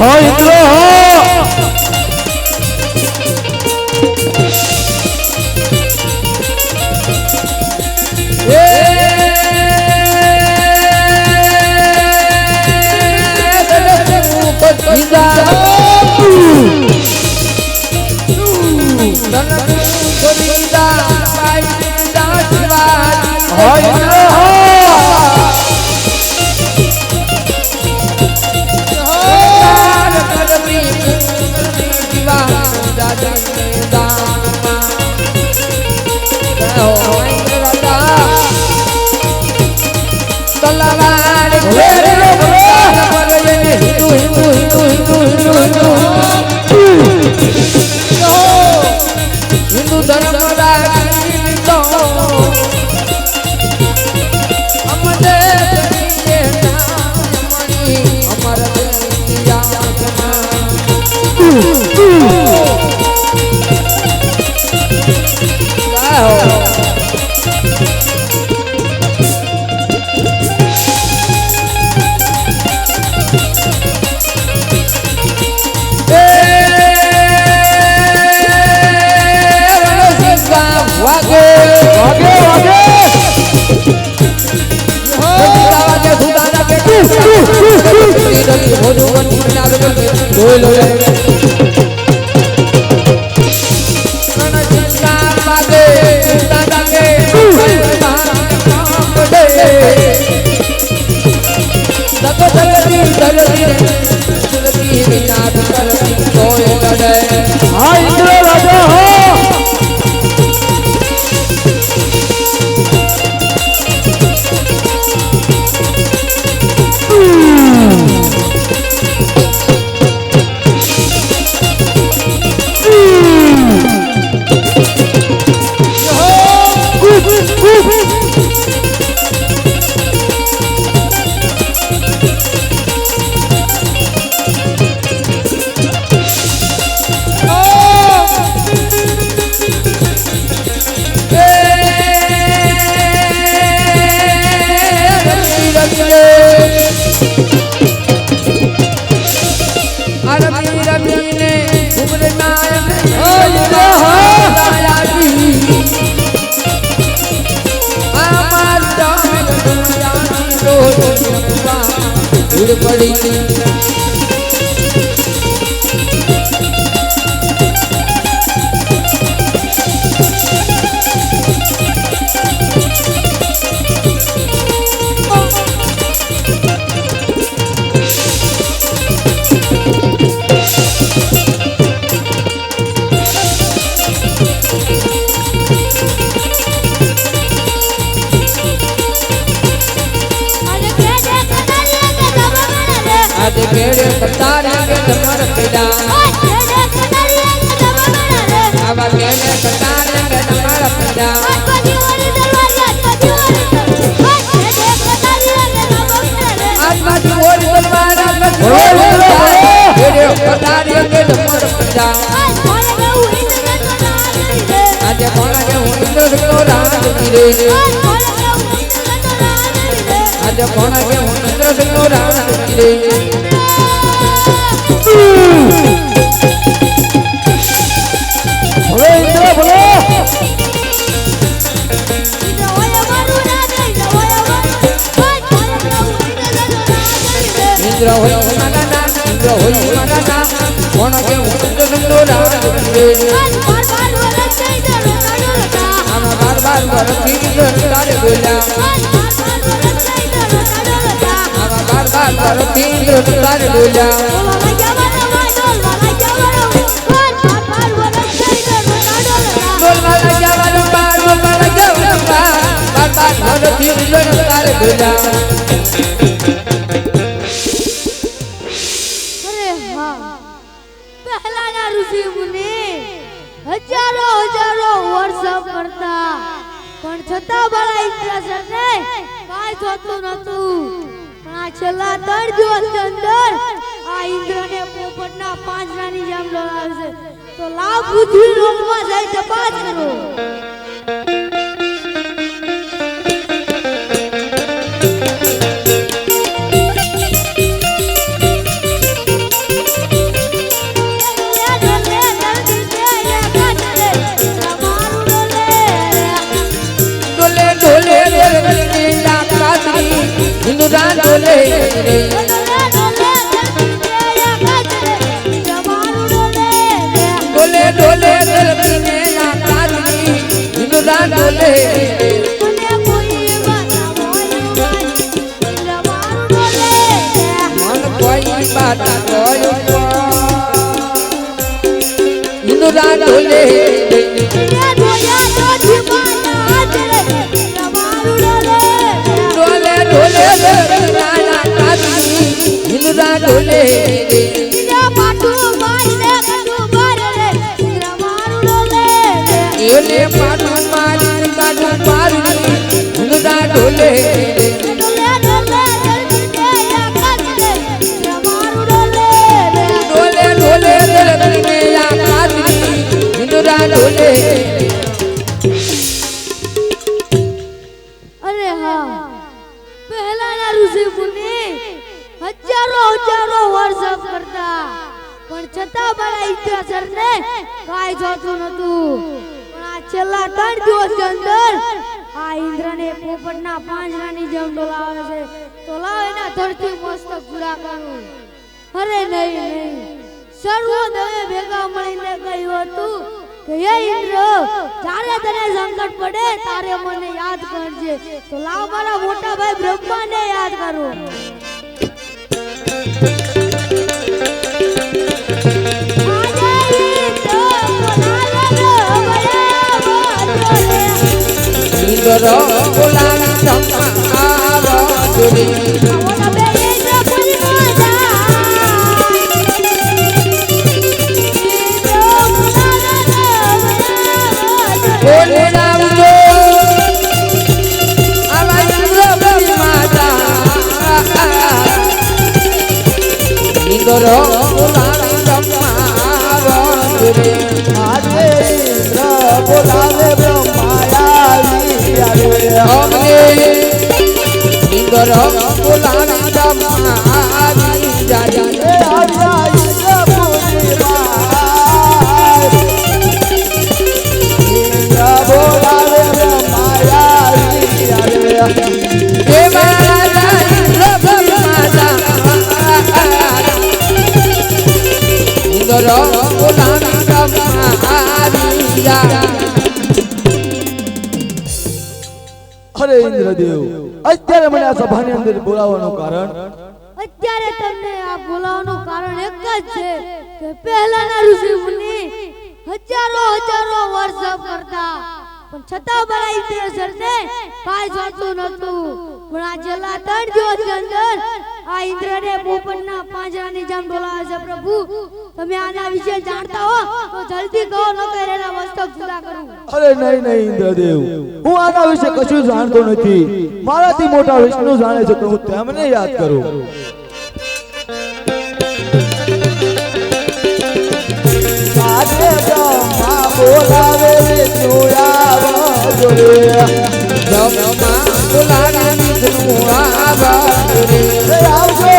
હો ઇન્દ્ર હો. Hallelujah. પડી આજે કોણા કે હું નો રાજ વીરે આજે કોણા હું નો ઇન્દ્ર હોય મારા નામ ઇન્દ્ર હોય મારા નામ કોણા કે હું ઇન્દ્ર નો રાજ વીરે આમાં બાર બાર વરથી ઇન્દ્ર તારે બોલ્યા આમાં બાર બાર વરથી ઇન્દ્ર તારે બોલ્યા બોલવા લાગ્યા વાલો પણ છતાં બળા ઇન્દ્રસરને કાઈ થતું નતું પણ આ છેલ્લા ત્રણ દિવસની અંદર આ ઇન્દ્રને પોપટના પાંજરાની જેમ લડાવશે તો લાવ પૃથ્વી લોકમાં જઈ તપાસ કરો. હિન્દુરા ડોલે ડોલે ડોલે ધરતીને ના કાજની હિન્દુરા ડોલે મન કોઈ બાત કોઈ હિન્દુરા ડોલે ઢોલે. અરે નહીં સર્વોદય ભેગા મળીને કહ્યું હતું કે હે ઇન્દ્ર જ્યારે તને સંકટ પડે તારે મને યાદ કરજે. તો લાવ મારા મોટા ભાઈ બ્રહ્માને યાદ કરો. ઇન્દ્ર બોલાવે બ્રહ્મા બોલે. ઇન્દુરો બોલાવી ઢોલે આજે ઇન્દ્ર બોલાવે બ્રહ્માયાવી આવે અમને ઇન્દુરો બોલાવી ધમ્મા આવી અરે ઇન્દ્રદેવ, અત્યારે મને આ સભાની અંદર બોલાવવાનું કારણ? અત્યારે તમને આ બોલાવવાનું કારણ એક જ છે કે પહેલાના ઋષિ મુનિ હજારો હજારો વર્ષ કરતા. પણ છતાં મારા ઇન્દ્રસરને કાંઈ જોતું નતું પણ આ છેલ્લા ત્રણ દિવસની અંદર આ ઇન્દ્રને પોપટના પાંજરાની જેમ ડોલાવે છે, પ્રભુ, તમે આના વિશે જાણતા હો? તો જલ્દી કહો ન એના મસ્તક જુદા કરું. અરે, નહીં નહીં, ઇન્દ્રદેવ. હું આના વિશે કશું જાણતો નથી. મારાથી મોટા વિષ્ણુ જાણે છે, તો હું તેમને યાદ કરું. આજે બ્રહ્મા બોલાવે આવજો રે. રે આવજો.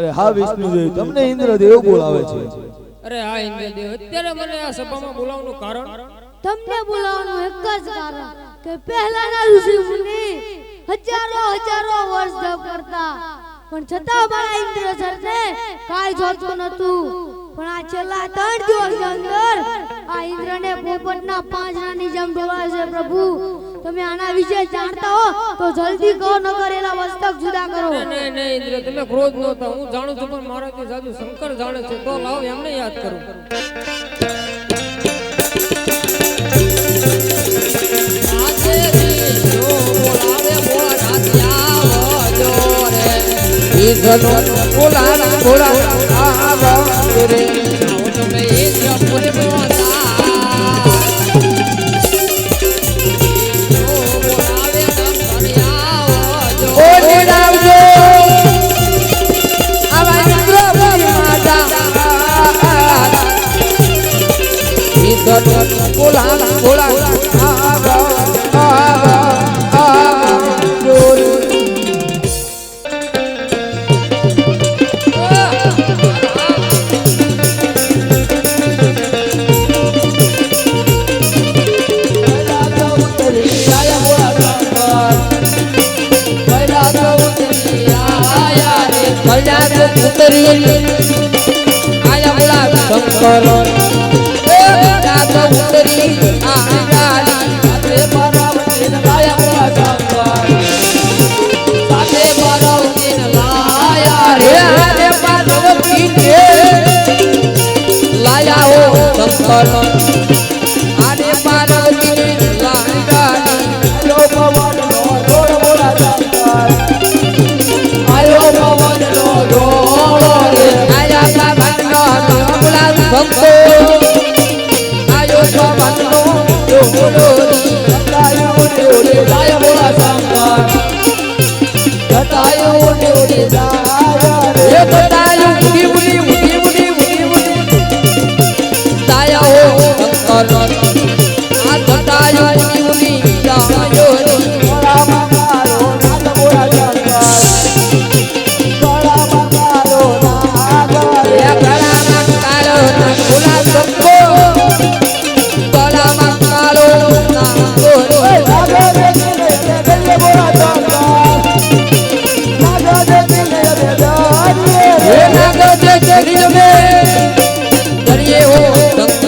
અરે હા વિષ્ણુદેવ તમને ઇન્દ્રદેવ બોલાવે છે. અરે હા ઇન્દ્રદેવ. અત્યારે મને આ સભામાં બોલાવવાનું કારણ? તમને બોલાવવાનું એક જ કારણ કે પહેલાના ઋષિ મુનિ હજારો હજારો વર્ષ જપ કરતા. પણ છતાં મારા ઇન્દ્ર સરને કાઈ જોતું નતું પણ આ છેલ્લા ત્રણ દિવસ અંદર આ ઇન્દ્રને પોપટના પાંજરાની જેમ ડોલાવે છે પ્રભુ. તમે આના વિશે જાણતા હો તો જલ્દી કહો ન કરેલા મસ્તક જુદા કરો. નહીં નહીં ઇન્દ્ર તમે ક્રોધ ન થતા હું જાણું છું પણ મારાથી સાધુ શંકર જાણે છે તો લાવ એમને યાદ કરું. વિષ્ણુ બોલાવે બોલાવે આવજો રે ઉતરી રાત ઉતરી આયા બોલા શંકર સાથે પાર્વતી લાયા રે આજે પાર્વતી ને લાયા હો શંકર જાય રે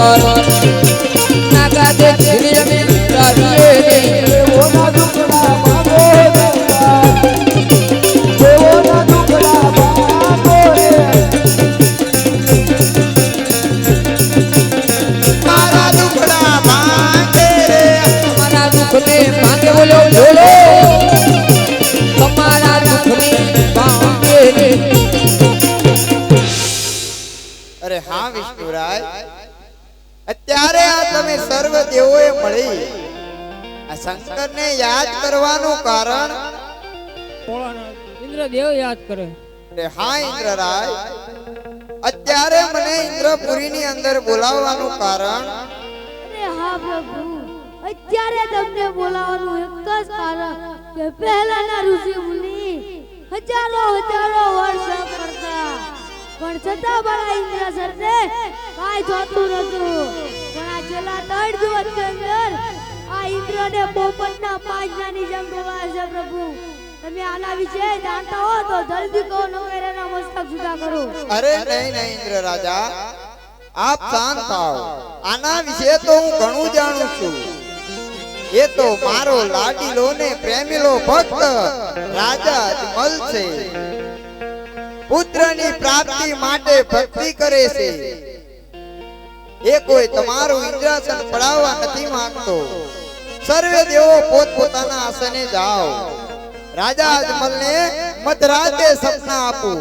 મારા ઇન્દ્રદેવ યાદ કરે. હા ઇન્દ્રરાય અત્યારે મને ઇન્દ્રપુરીની અંદર બોલાવવાનું કારણ? અરે હા પ્રભુ. અત્યારે તમને બોલાવવાનું એક જ કારણ કે પહેલાના ઋષિ મુનિ હજારો હજારો વર્ષ કરતા. પણ છતાં બળા ઇન્દ્રસરને કાંઈ જોતું નતું પણ આ છેલ્લા ત્રણ દિવસની અંદર આ ઇન્દ્રને પોપટના પાંજરાની જેમ ડોલાય છે પ્રભુ. તમે આના વિશે જાણતા હો તો જલ્દી કહો નકર મસ્તક જુદા કરો. અરે નહીં નહીં, ઇન્દ્ર રાજા. આપ શાંત થાઓ. આના વિશે તો હું ઘણું જાણું છું. એ તો મારો લાડીલો ને પ્રેમીલો ભક્ત રાજા જ મળશે પુત્રની પ્રાપ્તિ માટે ભક્તિ કરે છે. એ કોઈ તમારું ઇન્દ્રાસન પડાવવા નથી માંગતો. સર્વે દેવો પોતપોતાના આસને જાઓ. રાજા અજમલને મધરાતે સપના આપું.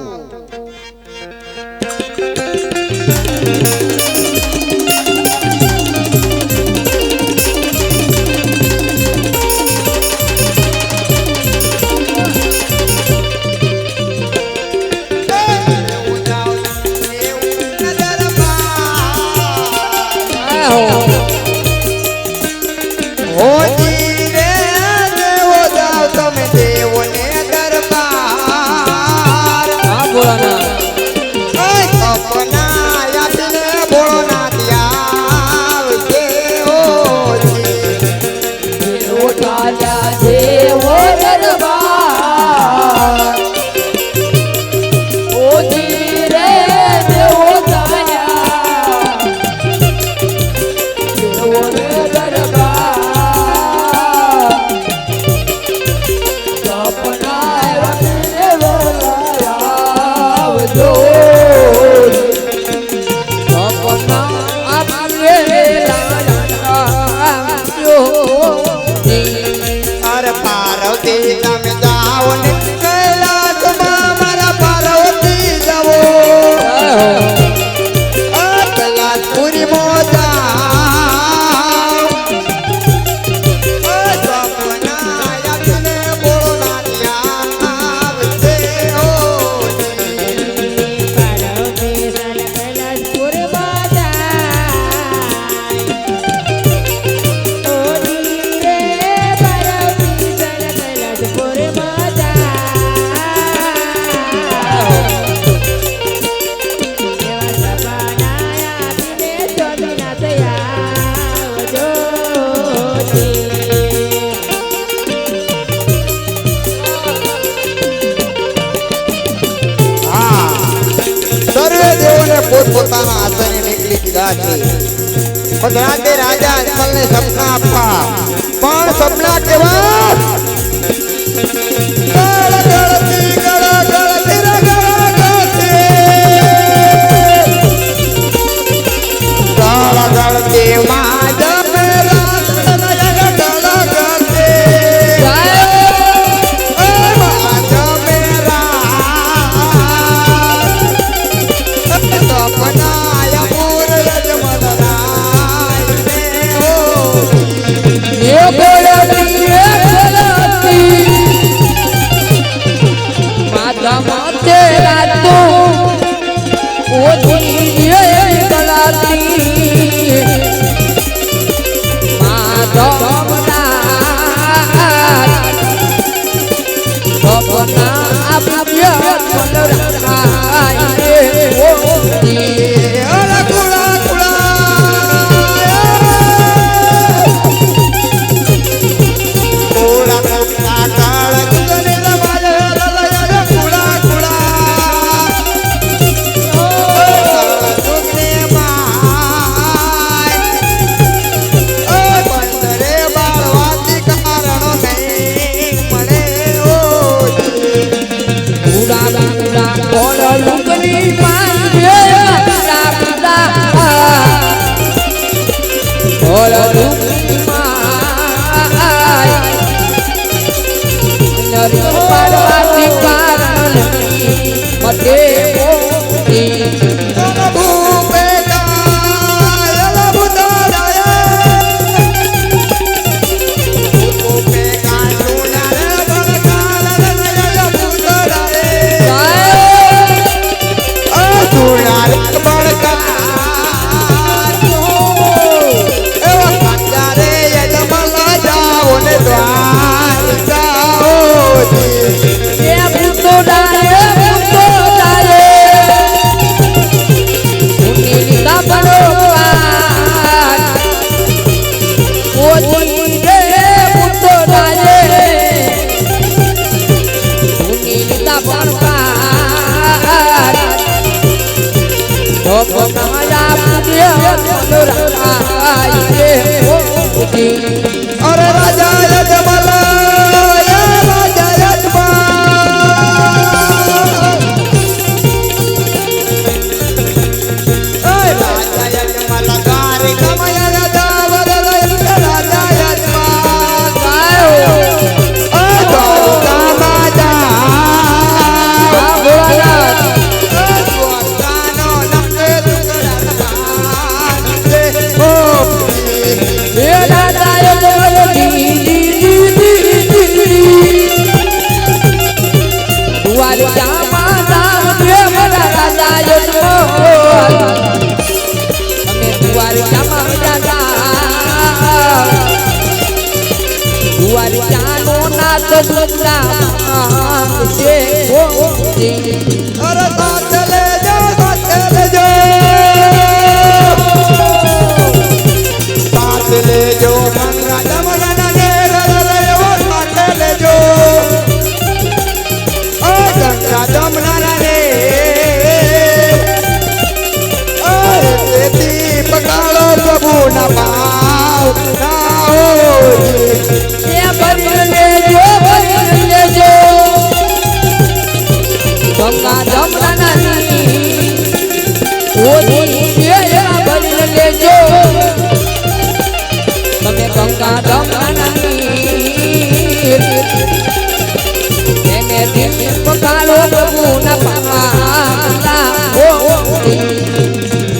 Oh, oh, oh.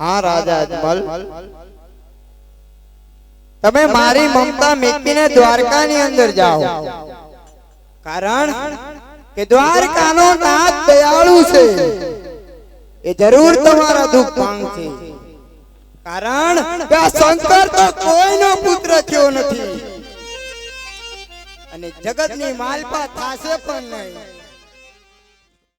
હા રાજા અજમલ. તમે મારી મમતા દ્વારકા ની અંદર જાઓ. કારણ કે દ્વારકાનો નાથ દયાળુ છે. એ જરૂર તમારા દુઃખ ભાંગશે કારણ કે આ શંકર તો કોઈનો પુત્ર થયો નથી. અને જગતની માલપા થાશે પણ નહીં.